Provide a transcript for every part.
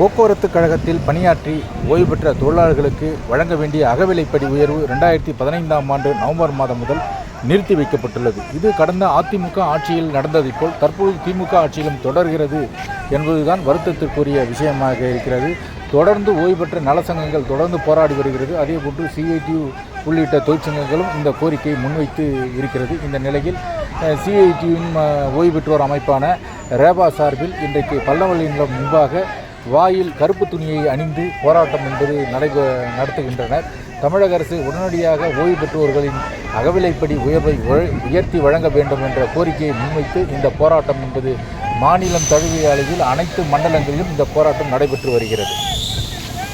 போக்குவரத்து கழகத்தில் பணியாற்றி ஓய்வு பெற்ற தொழிலாளர்களுக்கு வழங்க வேண்டிய அகவிலைப்படி உயர்வு ரெண்டாயிரத்தி பதினைந்தாம் ஆண்டு நவம்பர் மாதம் முதல் நிறுத்தி வைக்கப்பட்டுள்ளது. இது கடந்த அதிமுக ஆட்சியில் நடந்ததைப் போல் தற்போது திமுக ஆட்சியிலும் தொடர்கிறது என்பதுதான் வருத்தத்திற்குரிய விஷயமாக இருக்கிறது. தொடர்ந்து ஓய்வு பெற்ற நலசங்கங்கள் தொடர்ந்து போராடி வருகிறது. அதேபோன்று சிஐடியு உள்ளிட்ட தொழிற்சங்கங்களும் இந்த கோரிக்கையை முன்வைத்து இருக்கிறது. இந்த நிலையில் சிஐடியுவின் ஓய்வு பெற்றோர் அமைப்பான ரேபா சார்பில் இன்றைக்கு பல்லவள்ளி நிலம் முன்பாக வாயில் கருப்பு துணியை அணிந்து போராட்டம் என்பது நடைபெ நடத்துகின்றனர். தமிழக அரசு உடனடியாக ஓய்வு பெற்றோர்களின் அகவிலைப்படி உயர்வை உயர்த்தி வழங்க வேண்டும் என்ற கோரிக்கையை முன்வைத்து இந்த போராட்டம் என்பது மாநிலம் தழுவிய அளவில் அனைத்து மண்டலங்களிலும் இந்த போராட்டம் நடைபெற்று வருகிறது.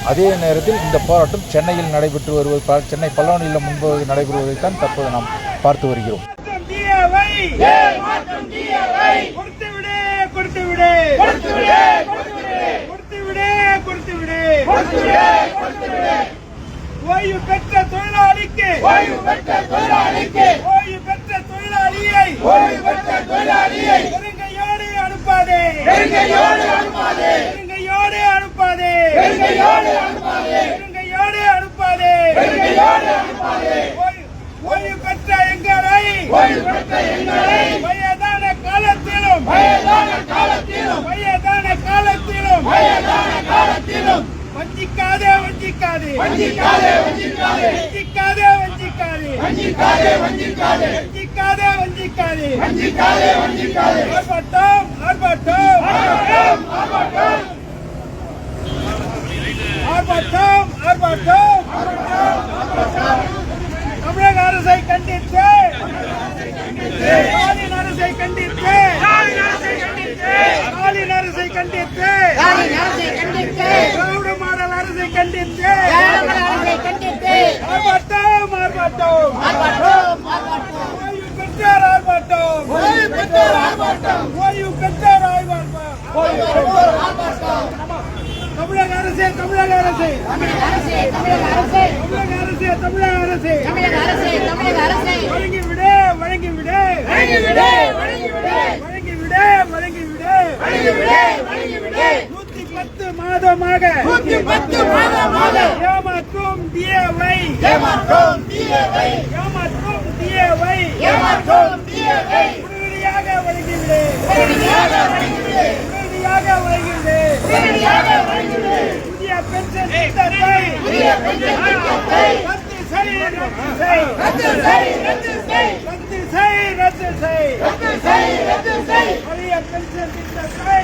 அதே நேரத்தில் இந்த போராட்டம் சென்னையில் நடைபெற்று வருவது ப- சென்னை பல்லவனிலம் முன்பு நடைபெறுவதைத்தான் தற்போது நாம் பார்த்து வருகிறோம். ஓய்வு பெற்ற தொழிலாளிக்கு. ஓய்வு பெற்ற தொழிலாளிக்கு. ஓய்வு பெற்ற தொழிலாளியை. ஓய்வு பெற்ற தொழிலாளியை. நெருங்கையோடு அனுப்பாதே. நெருங்கையோடு அனுப்பாதே. நெருங்கையோடு அனுப்பாதே. நெருங்கையோடு அனுப்பாதே. நெருங்கையோடு அனுப்பாதே. நெருங்கையோடு அனுப்பாதே. ஓய்வு பெற்ற எங்களை. ஓய்வு பெற்ற எங்களை. வஞ்சிக்காதே. வஞ்சிக்காதே வஞ்சிக்காதே. வஞ்சிக்காதே வஞ்சிக்காதே. வஞ்சிக்காதே வஞ்சிக்காதே. வஞ்சிக்காதே வஞ்சிக்காதே. வஞ்சிக்காதே வஞ்சிக்காதே. ஆர்ப்பாட்டம் ஆர்ப்பாட்டம். ஆர்ப்பாட்டம் ஆர்ப்பாட்டம். ஆர்ப்பாட்டம் ஆர்ப்பாட்டம். தமிழக அரசை கண்டித்து ஸ்டாலின் அரசை கண்டித்து ஸ்டாலின் அரசை கண்டித்து அரசை கண்டித்து ஆர்ப்பாட்டம் ஆர்ப்பாட்டம் ஓய்வு பெற்றார் ஆர்ப்பாட்டம். ஓய்வு பெற்றார் ஆர்ப்பாட்டம். ஓய்வு பெற்றார் ஆர்ப்பாட்டம். தமிழக அரசே தமிழக அரசே. தமிழக அரசே தமிழக அரசே. வழங்கி விடு வழங்கி விடு வழங்கி நூத்தி பத்து மாதமாக பத்து மாதமாக ஏமாற்றும் டிஏவை ஏமாற்றும் டிஏவை ஏமாற்றும் டிஏவை ஏமாற்றும் டிஏவை உடனடியாக வழங்கிவிடு உடனடியாக வழங்கிவிடு உடனடியாக வழங்கிவிடு உடனடியாக வழங்கிவிடு புதிய பென்ஷன் திட்டத்தை. புதிய பென்ஷன் திட்டத்தை. ரத்து செய் ரத்து செய். ரத்து செய் ரத்து செய். ரத்து செய் ரத்து செய். ரத்து செய் பழைய பென்ஷன் திட்டத்தை